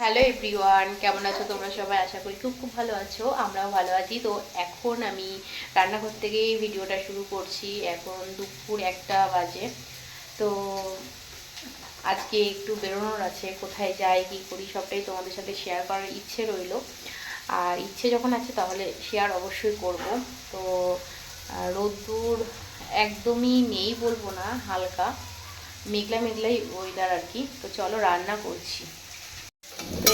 Hello everyone কেমন আছো তোমরা সবাই? আশা করি খুব খুব ভালো আছো, আমরাও ভালো আছি। তো এখন আমি রান্নাঘর থেকেই ভিডিওটা শুরু করছি। এখন দুপুর একটা বাজে। তো আজকে একটু বেরোনোর আছে, কোথায় যাই, কী করি, সবটাই তোমাদের সাথে শেয়ার করার ইচ্ছে রইল। আর ইচ্ছে যখন আছে তাহলে শেয়ার অবশ্যই করব। তো রোদ্দুর একদমই নেই বলব না, হালকা। মেঘলা মেঘলাই ওয়েদার আর কি। তো চলো রান্না করছি।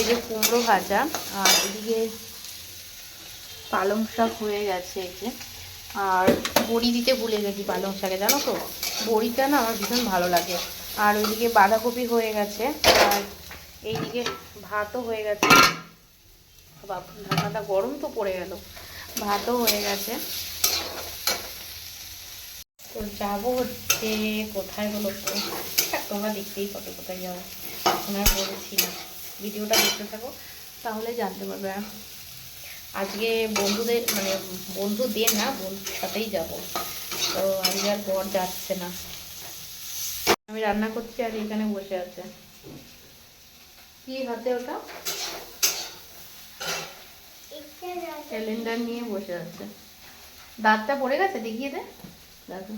এই যে কুমড়ো ভাজা, আর এদিকে পালং শাক হয়ে গেছে এই যে। আর বড়ি দিতে ভুলে গেছি পালং শাকে, জানো তো? বড়িটা না আমার ভীষণ ভালো লাগে। আর ওইদিকে বাঁধাকপি হয়ে গেছে, আর এইদিকে ভাতও হয়ে গেছে। বাপ ঢাকাটা গরম তো পড়ে গেল। ভাতও হয়ে গেছে। তো যাব হচ্ছে কোথায় বলো তো? তোমরা দেখতেই কত কোথায় যাব। এখন আর বলেছি না। ভিডিওটা দেখতে থাকো, তাহলে জানতে পারবে। আজকে বন্ধুদের মানে বন্ধুদের না বন্ধুর সাথেই যাব। তো আজকে আর বর যাচ্ছে না। আমি রান্না করছি আর এখানে বসে আছে। কি হাতে ওটা? ক্যালেন্ডার নিয়ে বসে আছে। দাঁতটা পড়ে গেছে দেখিয়ে দে। দেখো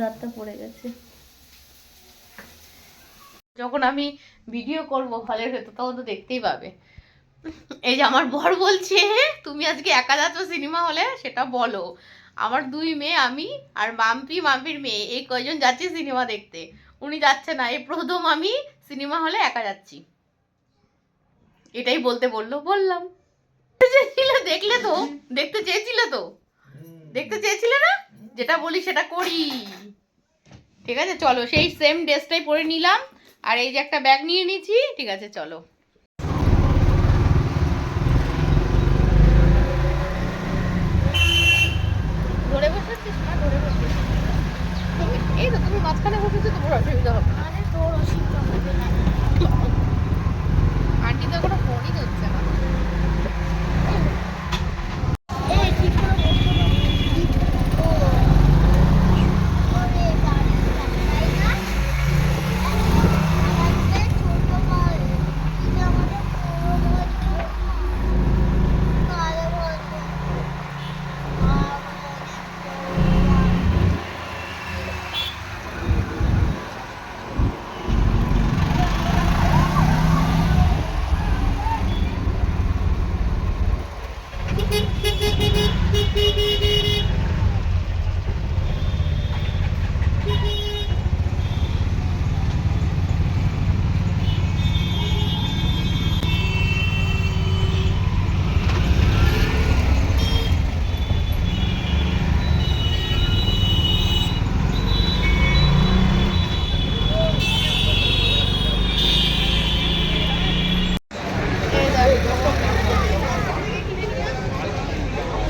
দাঁতটা পড়ে গেছে। যখন আমি ভিডিও করব হলের ভেতর তখন তো দেখতেই পাবে। এই যে আমার বর বলছে, তুমি আজকে একা যাচ্ছ সিনেমা হলে সেটা বলো। আমার দুই মেয়ে, আমি আর মাম্পি, মাম্পির মেয়ে। এই কয়জন যাচ্ছি সিনেমা দেখতে? উনি যাচ্ছে না, এই প্রথম আমি সিনেমা হলে একা যাচ্ছি। এটাই বলতে বলল। বললাম। চেয়েছিলে, দেখলে তো? দেখতে চেয়েছিলে তো? দেখতে চেয়েছিলে না? যেটা বলি সেটা করি। ঠিক আছে, চলো, সেই সেম ড্রেসটাই পরে নিলাম। আর এই যে একটা ব্যাগ নিয়ে নিয়েছি ঠিক আছে চলো ধরে বসেছিস না ধরে বসেছিস তুমি এই তো তুমি মাঝখানে বসেছো তোমার অসুবিধা হবে না। আন্টি তো কোনো ফোনই ধরছে না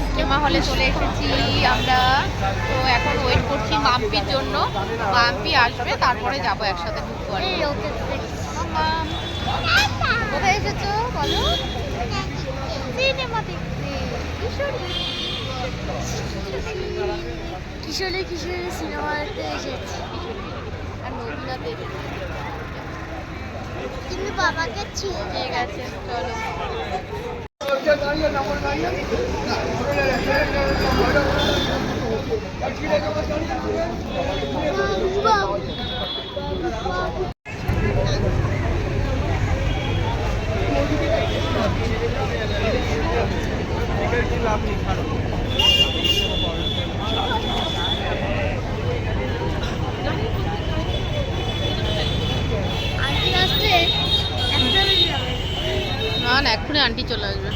সিনেমা হলে এসেছি আমরা। তো এখন ওয়েট করছি মাম্পির জন্য। মাম্পি আসবে তারপরে যাব একসাথে কোথায় এসেছ? বলো। সিনেমা দেখতে। কিশোরী? কিশোরী কিশোরী সিনেমাতে এসেছি। আর নবীনাতে এসেছি। তুমি বাবাকে ছিল ঠিক আছে চলো। আন্টি আসতে একটা বেজে যাবে না না এক্ষুনি আন্টি চলে আসবে।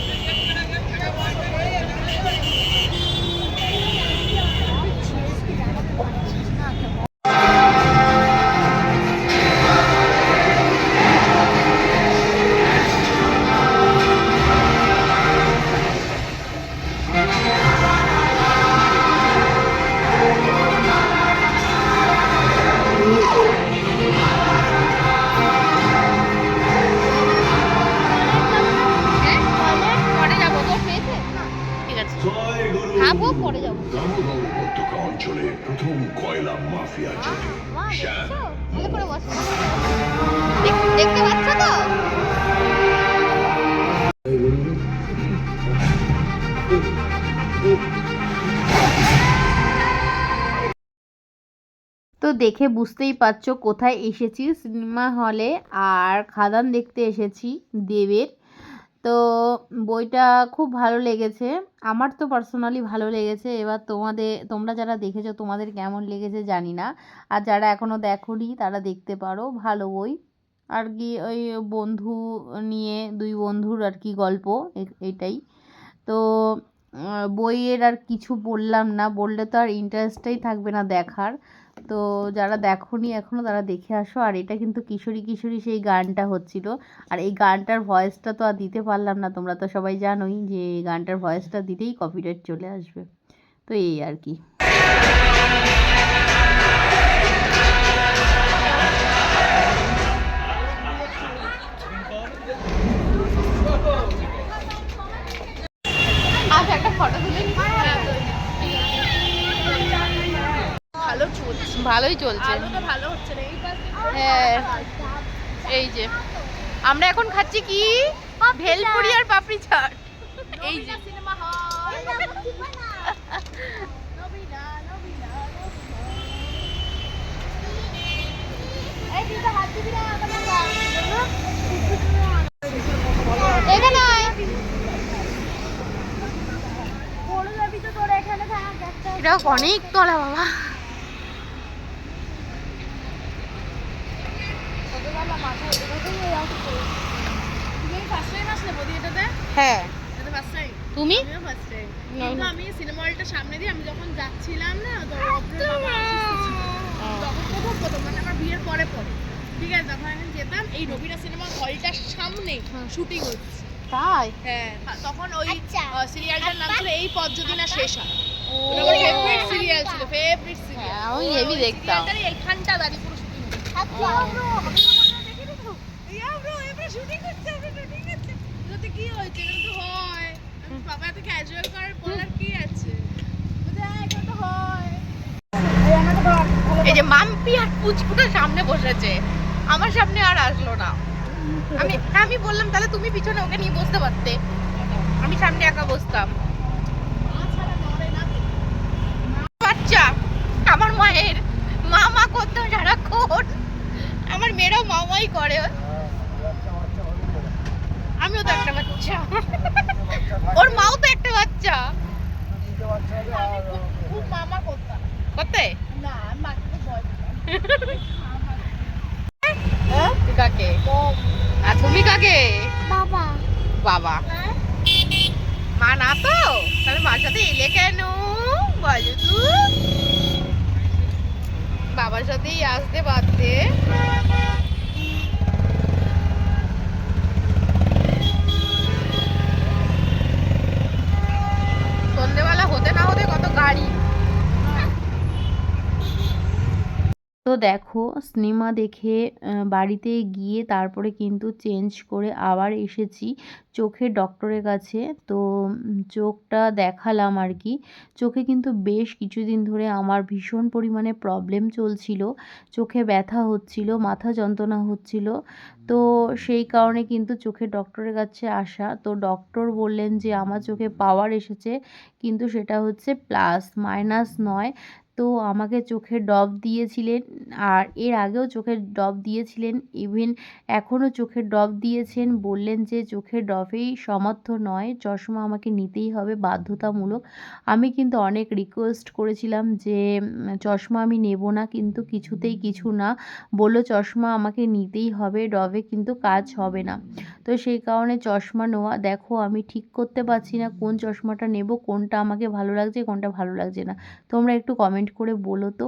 দেখে বুঝতেই পারছ কোথায় এসেছি, সিনেমা হলে আর খাদান দেখতে এসেছি দেবের। তো বইটা খুব ভালো লেগেছে, আমার তো পার্সোনালি ভালো লেগেছে। এবার তোমাদের, তোমরা যারা দেখেছ তোমাদের কেমন লেগেছে জানি না, আর যারা এখনও দেখোনি তারা দেখতে পারো, ভালো বই। আর কি ওই বন্ধু নিয়ে, দুই বন্ধুর আর কি গল্প এটাই। তো বইয়ের আর কিছু বললাম না, বললে তো আর ইন্টারেস্টটাই থাকবে না দেখার। তো যারা দেখোনি এখনও তারা দেখে আসো। আর এটা কিন্তু কিশোরী কিশোরী সেই গানটা হচ্ছিল। আর এই গানটার ভয়েসটা তো আর দিতে পারলাম না। তোমরা তো সবাই জানোই যে গানটার ভয়েসটা দিলেই কপিরাইট চলে আসবে। তো এই আর কি। চলছে। আলোটা ভালো হচ্ছে না এই হ্যাঁ। এই যে। আমরা এখন খাচ্ছি কি? ভেলপুরি আর পাপড়ি চাট। এই যে। Cinema hall. নবীনা নবীনা এই তুই তো হাত দিবি না আমার এখানে আয়। পড়ে যাবি তো তোর এখানে থাক একটা এটা অনেক তলা বাবা ছোটবেলা মাথা এরকমই হয়ে আসছে তুমি ফার্স্ট টাইম আসলে বদি এটাতে হ্যাঁ। টাইম তুমি। আমি সিনেমা হলটা সামনে দিয়ে আমি যখন যাচ্ছিলাম না ছিল। তখন মানে আমার বিয়ের পরে পরে। ঠিক আছে তখন আমি যেতাম এই রবিনা সিনেমা হলটার সামনে শুটিং হচ্ছে। তাই? হ্যাঁ তখন ওই আচ্ছা। সিরিয়ালটার নাম ছিল এই পথ যদি না শেষ হয়। আমার ফেভারিট সিরিয়াল ছিল ফেভারিট সিরিয়াল হ্যাঁ, আমি হেভি দেখতাম। এইখানটা দাঁড়িয়ে পুরো শুটিং আচ্ছা। কি হয়েছে? এটা তো হয়। আমি বাবা এত ক্যাজুয়াল করার আর কি আছে? হ্যাঁ হয়। এই যে মাম্পি আর পুচকুটা সামনে বসেছে। আমার সামনে আর আসলো না। আমি আমি বললাম তাহলে তুমি পিছনে ওকে নিয়ে বসতে পারতে। আমি সামনে একা বসতাম। বাচ্চা আমার মায়ের মা মা করতো সারাক্ষণ আমার মেয়েরাও মামাই করে। আমিও তো একটা বাচ্চা। ওর মাও তো একটা বাচ্চা। মামা করতাম করতে না মাকে খুব ভয় পেতাম। তুই কাকে আর তুমি কাকে বাবা। বাবা মা না তো? তাহলে মার সাথে এলে কেন? বলো তো। বাবার সাথেই আসতে পারতে তো দেখো সিনেমা দেখে বাড়িতে গিয়ে তারপরে কিন্তু চেঞ্জ করে আবার এসেছি চোখের ডক্টরের কাছে। তো চোখটা দেখালাম আর কি। চোখে কিন্তু বেশ কিছুদিন ধরে আমার ভীষণ পরিমাণে প্রবলেম চলছিল। চোখে ব্যথা হচ্ছিল, মাথা যন্ত্রণা হচ্ছিল। তো সেই কারণে কিন্তু চোখের ডক্টরের কাছে আসা। তো ডক্টর বললেন যে, আমার চোখে পাওয়ার এসেছে, কিন্তু সেটা হচ্ছে প্লাস মাইনাস নয়। তো আমাকে চোখে ডব দিয়েছিলেন আর এর আগেও চোখের ডব দিয়েছিলেন। ইভেন এখনও চোখের ডব দিয়েছেন। বললেন যে চোখের ডবেই সমর্থ নয়, চশমা আমাকে নিতেই হবে বাধ্যতামূলক। আমি কিন্তু অনেক রিকোয়েস্ট করেছিলাম যে চশমা আমি নেব না, কিন্তু কিছুতেই কিছু না। বলল, চশমা আমাকে নিতেই হবে, ডবে কিন্তু কাজ হবে না। তো সেই কারণে চশমা নেওয়া, দেখো, আমি ঠিক করতে পারছি না, কোন চশমাটা নেব, কোনটা আমাকে ভালো লাগছে, কোনটা ভালো লাগছে না। তোমরা একটু কমেন্ট করে বলো তো?